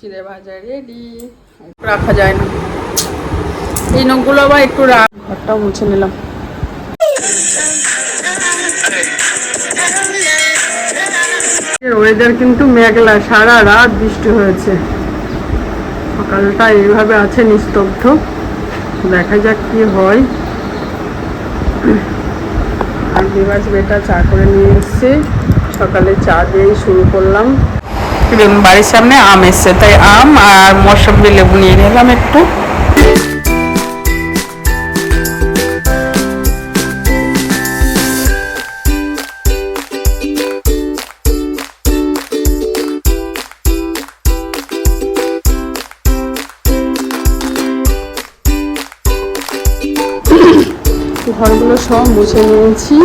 চিড়ে ভাজা রেডি রাখা যায় না। এই নখগুলো আবার একটু রাখ। ঘরটাও মুছে নিলাম। ওয়েদার কিন্তু মেঘলা, সারা রাত বৃষ্টি হয়েছে। সকালটা এইভাবে আছে নিস্তব্ধ। দেখা যাক কি হয়। আর বিবাস বেটা চা করে নিয়ে এসছে। সকালে চা দিয়েই শুরু করলাম। বাড়ির সামনে আম এসছে, তাই আম আর মৌসম্বি লেবু নিয়ে নিলাম একটু। ঘরগুলো সব মুছে নিয়েছি।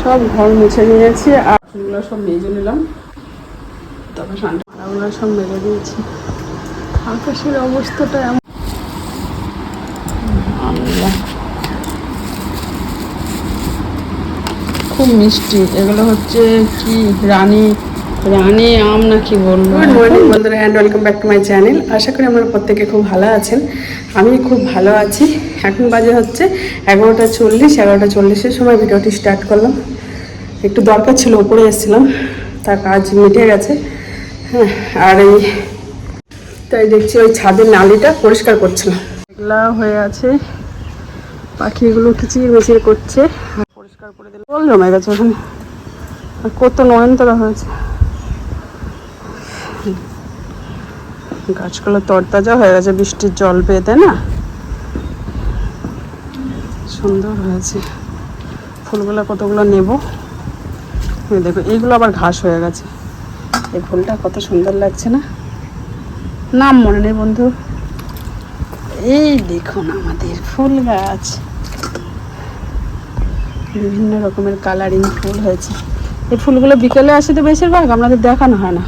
সব ঘর মুছে নিয়েছি আর সব মেজে নিলাম। তারপর ঠান্ডাগুলো সব মেরে দিয়েছি। আকাশের অবস্থাটা এমন। খুব মিষ্টি। এগুলো হচ্ছে কি? রানী রানী আম না কি বলব গুড মর্নিং বন্ধুরা and welcome back to my channel আশা করি আমরা প্রত্যেকে খুব ভালো আছেন। আমি খুব ভালো আছি। এখন বাজে হচ্ছে এগারোটা চল্লিশ। এগারোটা চল্লিশের সময় ভিডিওটি স্টার্ট করলাম। একটু দরকার ছিল, উপরে এসেছিলাম। তার কাজ মিটে গেছে। হ্যাঁ আর এই, তাই দেখছি ওই ছাদের নালিটা পরিষ্কার করছিলাম এগুলা হয়ে আছে। পাখিগুলো কিচির মিচির করছে। পরিষ্কার করে দিল জল জমে গেছে ওখানে আর কত নয়নতারা হয়েছে। গাছগুলো তরতাজা হয়ে গেছে। বৃষ্টির জল পেয়ে, তাই না? সুন্দর হয়েছে। ফুলগুলো কতগুলো নেব। দেখো, এইগুলো আবার ঘাস হয়ে গেছে। এই ফুলটা কত সুন্দর লাগছে না? নাম মনে নেই বন্ধু। এই দেখুন আমাদের ফুল গাছ। বিভিন্ন রকমের কালারিং ফুল হয়েছে। এই ফুলগুলো বিকেলে আসে তো বেশিরভাগ আপনাদের দেখানো হয় না।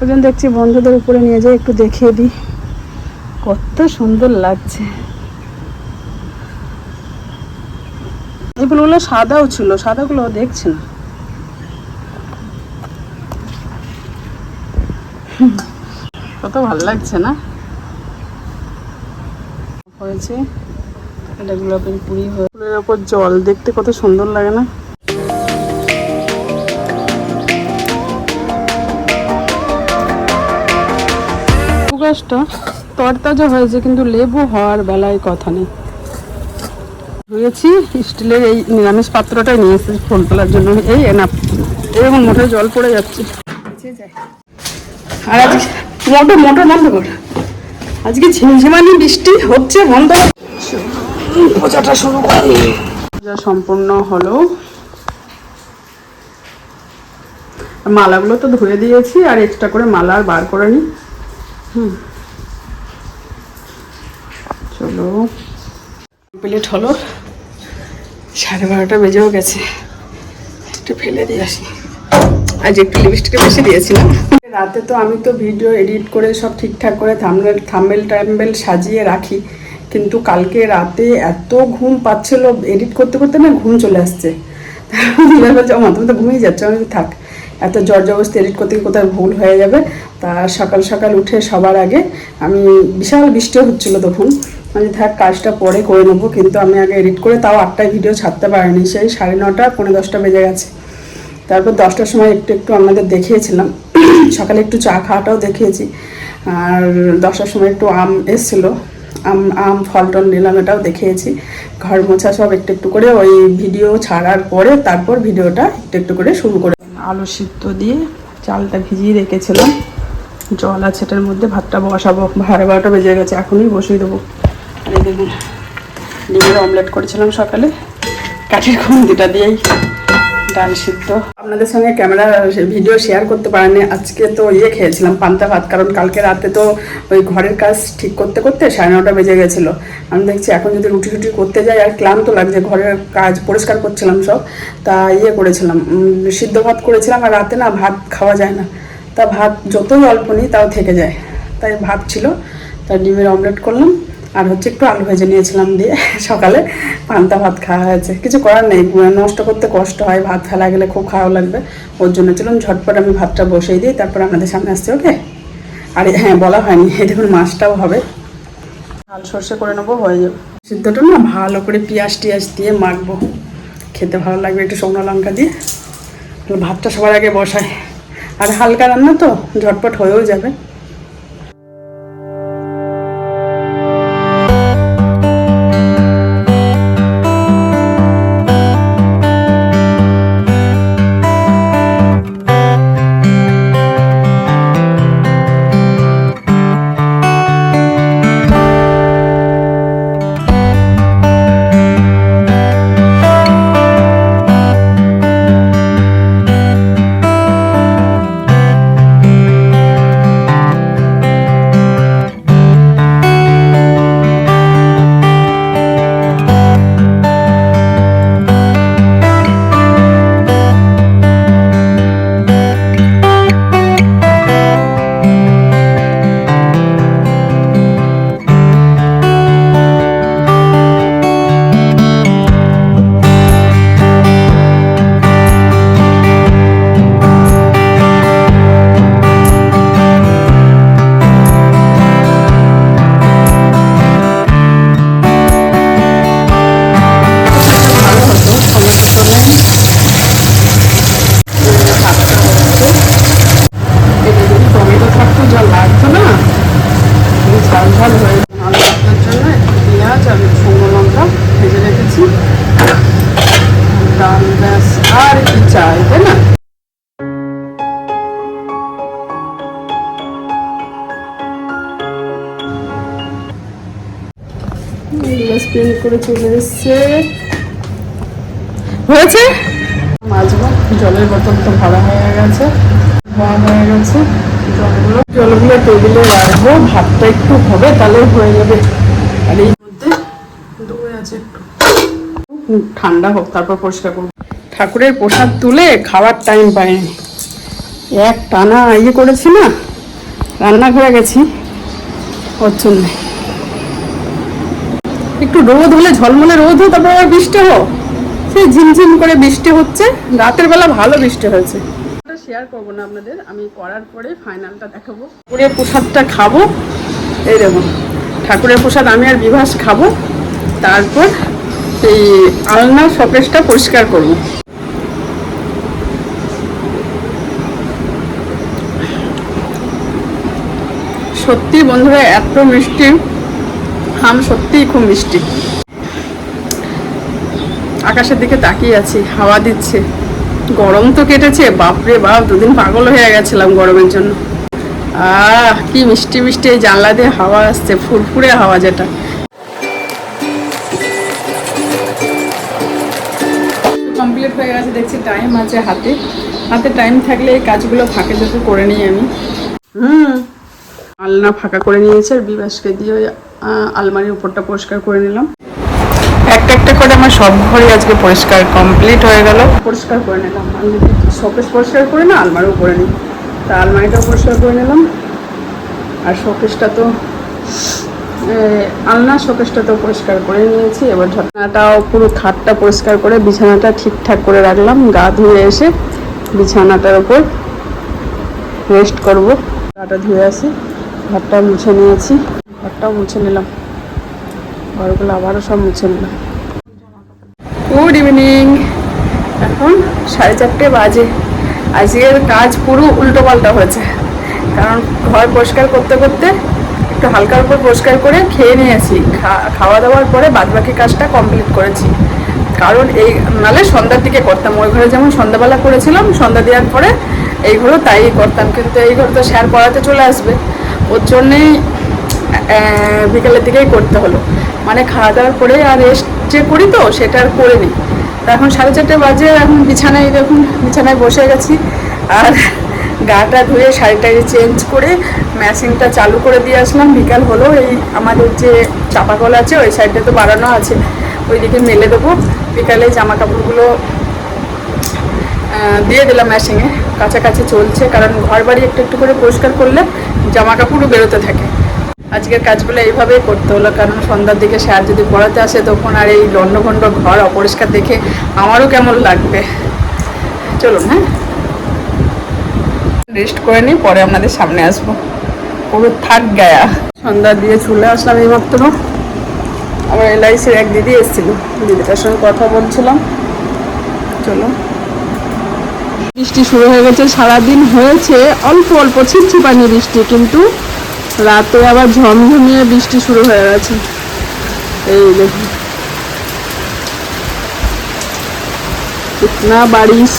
ওই জন্য দেখছি বন্ধুদের উপরে নিয়ে যাই, একটু দেখিয়ে দিই। কত সুন্দর লাগছে। এই ফুলগুলো সাদাও ছিল, সাদাগুলো দেখছি না। কত ভালো লাগছে না? হয়েছে। এটা গোলাপের পুরি হয়ে ফুলের ওপর জল দেখতে কত সুন্দর লাগে না? গাছটা তরতাজা হয়েছে কিন্তু লেবু হওয়ার বেলায় কথা নেই। ধুয়েছি স্টিলের এই নিরামিষ পাত্রটাই নিয়েছি ফুল তোলার জন্য। এই না এরকম মোটর জল পড়ে যাচ্ছে। আর আজকে মোটর মোটর বন্ধ কর। আজকে ঝিমঝিমানি বৃষ্টি হচ্ছে বন্ধ। পূজাটা শুরু করি। পূজা সম্পূর্ণ হলো। মালাগুলো তো ধুয়ে দিয়েছি আর এক্সট্রা করে মালা আর বার করে নি। হুম। চলো। প্লেট হলো। সাড়ে বারোটা বেজেও গেছে। একটু ফেলে দিয়ে আসি। আজ একটু লিপস্টিকে বেশি দিয়েছিলাম। রাতে তো আমি তো ভিডিও এডিট করে সব ঠিকঠাক করে থামবেল থাম্বেল টাম্বেল সাজিয়ে রাখি। কিন্তু কালকে রাতে এত ঘুম পাচ্ছিল এডিট করতে করতে না ঘুম চলে আসছে। জমা তুমি তো ঘুমিয়ে যাচ্ছ, আমি থাক, এত জ্বর জবস্তি এডিট করতে গিয়ে কোথায় ভুল হয়ে যাবে। তা সকাল সকাল উঠে সবার আগে আমি, বিশাল বৃষ্টি হচ্ছিল তখন। আমি থাক, কাজটা পরে করে নেব। কিন্তু আমি আগে এডিট করে তাও আটটায় ভিডিও ছাড়তে পারিনি। সেই সাড়ে নটা, পৌনে দশটা বেজে গেছে। তারপর দশটার সময় একটু একটু আপনাদের দেখিয়েছিলাম। সকালে একটু চা খাওয়াটাও দেখিয়েছি। আর দশটার সময় একটু আম এসছিল। আম আম ফল টল নিলাম এটাও দেখিয়েছি। ঘর মোছা সব একটু একটু করে ওই ভিডিও ছাড়ার পরে তারপর ভিডিওটা একটু একটু করে শুরু করে আলু সিদ্ধ দিয়ে চালটা ভিজিয়ে রেখেছিলাম। জল আছে এটার মধ্যে, ভাতটা বসাবো। ভাড়া বারোটা বেজে গেছে, এখনই বসিয়ে দেবো। আর এই দেখুন, ডিমের অমলেট করেছিলাম সকালে। কাঠের খুন্তিটা দিয়েই। ডাল সিদ্ধ আপনাদের সঙ্গে ক্যামেরা ভিডিও শেয়ার করতে পারেনি আজকে তো ইয়ে খেয়েছিলাম, পান্তা ভাত। কারণ কালকে রাতে তো ওই ঘরের কাজ ঠিক করতে করতে সাড়ে নটা বেজে গেছিল। আমি দেখছি এখন যদি রুটি টুটি করতে যাই, আর ক্লান্ত লাগছে, ঘরের কাজ পরিষ্কার করছিলাম সব, তা ইয়ে করেছিলাম সিদ্ধ ভাত করেছিলাম। আর রাতে না ভাত খাওয়া যায় না। তা ভাত যতই অল্প নিই, তাও থেকে যায়। তাই ভাত ছিল, তা ডিমের অমলেট করলাম। আর হচ্ছে একটু আলু ভেজে নিয়েছিলাম দিয়ে সকালে পান্তা ভাত খাওয়া হয়েছে। কিছু করার নেই নষ্ট করতে কষ্ট হয়, ভাত ফেলা গেলে খুব খারাপ লাগবে। ওর জন্য চলুন ঝটপট আমি ভাতটা বসিয়ে দিই, তারপর আপনাদের সামনে আসছি, ওকে? আর হ্যাঁ বলা হয়নি এই দেখুন মাছটাও হবে। ঝাল সর্ষে করে নেব, হয়ে যাবে। সিদ্ধটা না ভালো করে পেঁয়াজ টিয়াজ দিয়ে মাখবো। খেতে ভালো লাগবে একটু শুকনো লঙ্কা দিয়ে। ভাতটা সবার আগে বসায় আর হালকা রান্না তো, ঝটপট হয়েও যাবে। করে চলে এসছে হয়েছে? মাজবো, জলের বোতল তো ভরা হয়ে গেছে। ভরা হয়ে গেছে। জলগুলো জলগুলো টেবিলে রাখব, ভাতটা একটু হবে তাহলে হয়ে যাবে। আর এই মধ্যে দই আছে একটু। ঠান্ডা হোক, তারপর পরিষ্কার করব। ঠাকুরের প্রসাদ তুলে খাওয়ার টাইম পাইনি। এক টানা ইয়ে করেছি না, রান্নাঘরে গেছি, ওর জন্যে। একটু রোদ হলে ঝলমলে রোদ হোক তারপর আবার বৃষ্টি হোক সেই ঝিমঝিম করে বৃষ্টি হচ্ছে। রাতের বেলা ভালো বৃষ্টি হয়েছে। শেয়ার করব না আপনাদের আমি করার পরে ফাইনালটা দেখাবো। ঠাকুরের প্রসাদটা খাব। এই দেখুন ঠাকুরের প্রসাদ আমি আর বিভাস খাব। তারপর এই আলনা পরিষ্কার করব। সত্যি বন্ধুরা এত মিষ্টি। আম সত্যিই খুব মিষ্টি। আকাশের দিকে তাকিয়ে আছি, হাওয়া দিচ্ছে। গরম তো কেটেছে, বাপরে বাপ, দুদিন পাগল হয়ে গেছিলাম গরমের জন্য। আহ, কি মিষ্টি মিষ্টি এই জানলা দিয়ে হাওয়া আসছে, ফুরফুরে হাওয়া যেটা। কমপ্লিট হয়ে গেছে, দেখছি টাইম আছে হাতে। হাতে টাইম থাকলে এই কাজগুলো ফাঁকে দুটো করে নিই আমি। হুম, আলনা ফাঁকা করে নিয়েছে আর বিবাসকে দিয়ে আলমারির উপরটা পরিষ্কার করে নিলাম। একটা একটা করে আমার সব ঘরই আজকে পরিষ্কার কমপ্লিট হয়ে গেল। পরিষ্কার করে নিলাম। শোকেস পরিষ্কার করে না আলমারিও করে নিই। তা আলমারিটাও পরিষ্কার করে নিলাম। আর শোকেসটা তো আলনা শোকেসটা তো পরিষ্কার করে নিয়েছি। এবার ঝটনাটাও পুরো খাটটা পরিষ্কার করে বিছানাটা ঠিকঠাক করে রাখলাম। গা ধুয়ে এসে বিছানাটার উপর রেস্ট করব। গাটা ধুয়ে আসি। ঘরটা মুছে নিয়েছি। ঘরটাও মুছে নিলাম। ঘরগুলো আবারও সব মুছে নিলাম। গুড ইভিনিং এখন সাড়ে চারটে বাজে। আজকের কাজ পুরো উল্টো পাল্টা হয়েছে। কারণ ঘর পরিষ্কার করতে করতে একটু হালকার উপর পরিষ্কার করে খেয়ে নিয়েছি। খাওয়া দাওয়ার পরে বাদবাকি কাজটা কমপ্লিট করেছি। কারণ এই নালে সন্ধ্যার দিকে করতাম। ওই ঘরে যেমন সন্ধ্যাবেলা করেছিলাম, সন্ধ্যা দেওয়ার পরে এই ঘরেও তাই করতাম। কিন্তু এই ঘরে তো স্যার পড়াতে চলে আসবে। ওর জন্যেই আহ, বিকেলের দিকেই করতে হলো। মানে খাওয়া দাওয়ার পরে আর রেস্ট যে করি তো সেটা আর করে নিই। তা এখন সাড়ে চারটে বাজে এখন বিছানায় দেখুন বিছানায় বসে গেছি। আর গাটা ধুয়ে শাড়িটা চেঞ্জ করে ম্যাশিংটা চালু করে দিয়ে আসলাম। বিকাল হলো এই আমাদের যে চাপা কল আছে ওই সাইডটা তো বাড়ানো আছে। ওইদিকে মেলে দেবো। বিকালে জামা কাপড়গুলো দিয়ে দিলাম ম্যাশিংয়ে কাছাকাছি চলছে কারণ ঘর বাড়ি একটু একটু করে পরিষ্কার করলে জামা কাপড়ও বেরোতে থাকে। আজকের কাজগুলো এইভাবেই করতে হলো, কারণ সন্ধ্যার দিকে স্যার যদি পড়াতে আসে তখন আর এই লণ্ডভণ্ড ঘর অপরিষ্কার দেখে আমারও কেমন লাগবে। চলুন হ্যাঁ? রেস্ট করে নিই, পরে আপনাদের সামনে আসব। পুরো থাক গায়া। সন্ধ্যা দিয়ে চলে আসলাম এই মাত্র। আমার এলআইসির এক দিদি এসেছিল। দিদিটার সঙ্গে কথা বলছিলাম। চলো বৃষ্টি শুরু হয়ে গেছে সারাদিন হয়েছে অল্প অল্প ছিপছিপানি বৃষ্টি কিন্তু রাতে আবার ঝমঝমিয়ে বৃষ্টি শুরু হয়ে গেছে এই দেখুন कितना बारिश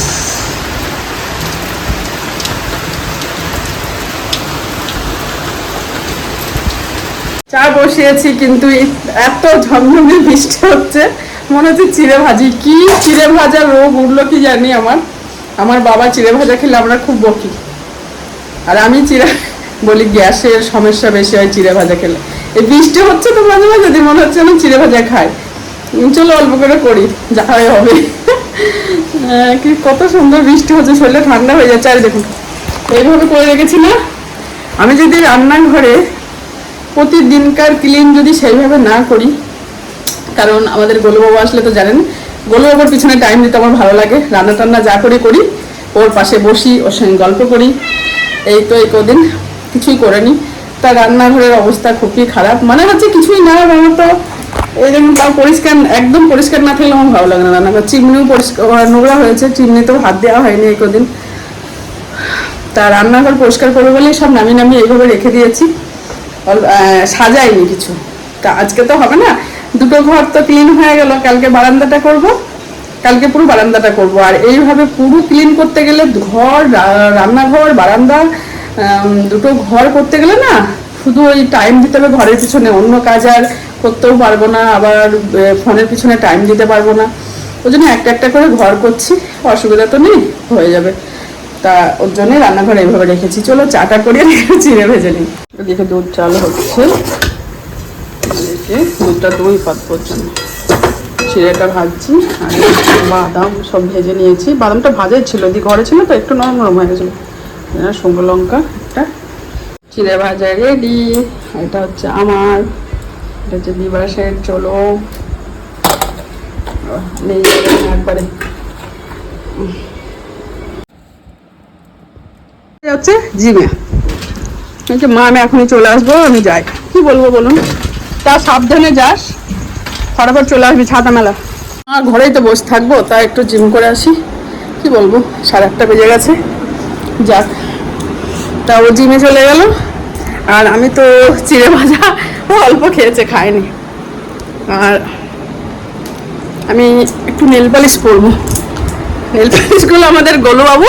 চা বসিয়েছি কিন্তু এই এত ঝমঝমে বৃষ্টি হচ্ছে মনে হচ্ছে চিড়ে ভাজি কি চিড়ে ভাজা রোগ উঠলো কি জানি আমার আমার বাবা চিড়ে ভাজা খেলে আমরা খুব বকি। আর আমি চিড়ে বলি, গ্যাসের সমস্যা বেশি হয় চিড়ে ভাজা খেলে। এই বৃষ্টি হচ্ছে তো মাঝে মাঝে, যদি মনে হচ্ছে আমি চিড়ে ভাজা খাই। চলো অল্প করে করি, যা হয় হবে। কি কত সুন্দর বৃষ্টি হচ্ছে, শরীরটা ঠান্ডা হয়ে যাচ্ছে। আর দেখুন, এইভাবে করে রেখেছি না। আমি যদি রান্নাঘরে প্রতিদিনকার ক্লিন যদি সেইভাবে না করি, কারণ আমাদের গোলবাবু আসলে তো জানেন গোলুবাবুর পিছনে টাইম দিতে আমার ভালো লাগে। রান্না টান্না যা করে করি, ওর পাশে বসি, ওর সঙ্গে গল্প করি। এই তো এই কদিন, কিছুই করিনি। তা রান্নাঘরের অবস্থা খুবই খারাপ। মানে হচ্ছে কিছুই না আমার তো এই যেমন তাও পরিষ্কার, একদম পরিষ্কার না থাকলে আমার ভালো লাগে না রান্নাঘর। চিমনিও পরিষ্কার নোংরা হয়েছে, চিমনিতেও হাত দেওয়া হয়নি এই কদিন। তা রান্নাঘর পরিষ্কার করব বলেই সব নামি নামি এইভাবে রেখে দিয়েছি। সাজাইনি কিছু। তা আজকে তো হবে না দুটো ঘর তো ক্লিন হয়ে গেল, কালকে বারান্দাটা করব, কালকে পুরো বারান্দাটা করব। আর এইভাবে পুরো ক্লিন করতে গেলে ঘর রান্নাঘর, বারান্দা দুটো ঘর করতে গেলে না, শুধু ওই টাইম দিতে হবে ঘরের পিছনে। অন্য কাজ আর করতেও পারব না, আবার ফোনের পিছনে টাইম দিতে পারব না। ওই জন্য একটা একটা করে ঘর করছি, অসুবিধা তো নেই, হয়ে যাবে। তা ওর জন্য রান্নাঘর এইভাবে রেখেছি। চলো চাটা করে চিড়ে ভেজে নিই। এদিকে দুধ চাল হচ্ছে। দুধটা দুই পাতবো জন্য চিড়েটা ভাজছি, আর বাদাম সব ভেজে নিয়েছি। বাদামটা ভাজাই ছিল, এদিকে ঘরে ছিল তো, একটু নরম নরম হয়ে গেছিল। শুকনো লঙ্কা একটা। চিড়ে ভাজা রেডি এটা হচ্ছে আমার। এটা হচ্ছে বিবাসের চলো। নেই একবারে। হচ্ছে জিমে। মা, আমি এখনই চলে আসব, আমি যাই। কি বলব বলুন? তা সাবধানে যাস। ফটাফট চলে আসবি ছাতা মেলা। আর ঘরেই তো বসে থাকব, তা একটু জিম করে আসি। কি বলব, সাড়ে আটটা বেজে গেছে। যাক, তা ও জিমে চলে গেল। আর আমি তো চিড়ে ভাজা অল্প খেয়েছে, খাইনি। আর আমি একটু নেল পালিশ করব। নেল পালিশগুলো আমাদের গোলুবাবু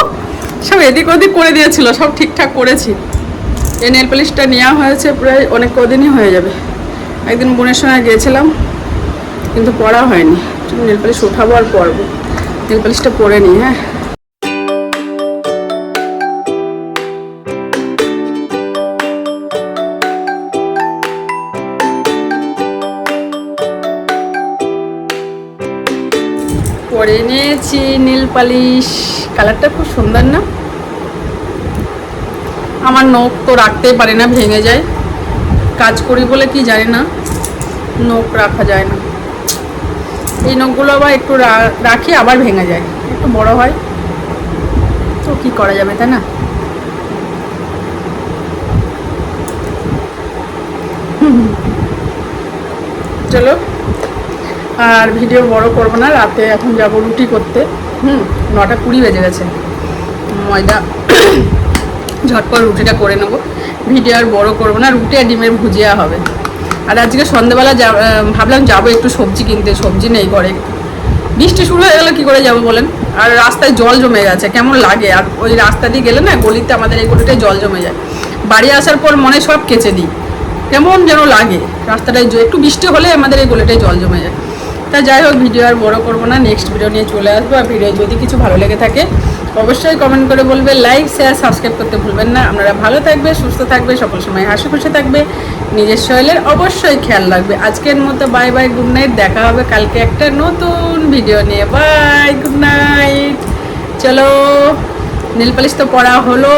সব এদিক ওদিক করে দিয়েছিল, সব ঠিকঠাক করেছি। এই নেল পালিশটা নেওয়া হয়েছে প্রায় অনেক কদিনই হয়ে যাবে। একদিন বোনের সঙ্গে গিয়েছিলাম, কিন্তু পড়া হয়নি। নেল পালিশ উঠাবো আর পরবো নেল পালিশটা পরে নিই হ্যাঁ। পরে নিয়েছি নীল পালিশ কালারটা খুব সুন্দর না? আমার নখ তো রাখতেই পারি না, ভেঙে যায়। কাজ করি বলে কি জানি না, নখ রাখা যায় না। এই নখগুলো আবার একটু রাখি, আবার ভেঙে যায়। একটু বড় হয়, তো কি করা যাবে তাই না। চলো, আর ভিডিও বড় করব না, রাতে এখন যাব রুটি করতে। হুম, নটা কুড়ি বেজে গেছে। ময়দা, ঝটপট রুটিটা করে নেব। ভিডিও আর বড় করব না, রুটি আর ডিমের ভুজিয়া হবে। আর আজকে সন্ধ্যেবেলা ভাবলাম যাব একটু সবজি কিনতে, সবজি নেই ঘরে। বৃষ্টি শুরু হয়ে গেলে, কী করে যাব বলেন? আর রাস্তায় জল জমে গেছে, কেমন লাগে? আর ওই রাস্তা দিয়ে গেলে না, গলিতে আমাদের এই গলিটায় জল জমে যায়। বাড়ি আসার পর মনে সব কেচে দিই। কেমন যেন লাগে, রাস্তাটায় একটু বৃষ্টি হলে আমাদের এই গলিটায় জল জমে যায়। তা যাই হোক, ভিডিও আর বড় করব না নেক্সট ভিডিও নিয়ে চলে আসব। আর ভিডিও যদি কিছু ভালো লেগে থাকে অবশ্যই কমেন্ট করে বলবে লাইক শেয়ার সাবস্ক্রাইব করতে ভুলবেন না। আপনারা ভালো থাকবে, সুস্থ থাকবে, সকল সময় হাসি খুশি থাকবে, নিজের শরীরের অবশ্যই খেয়াল রাখবে। আজকের মতো বাই বাই গুড নাইট দেখা হবে কালকে একটা নতুন ভিডিও নিয়ে। বাই গুড নাইট চলো নীলপালিশ তো পড়া হলো।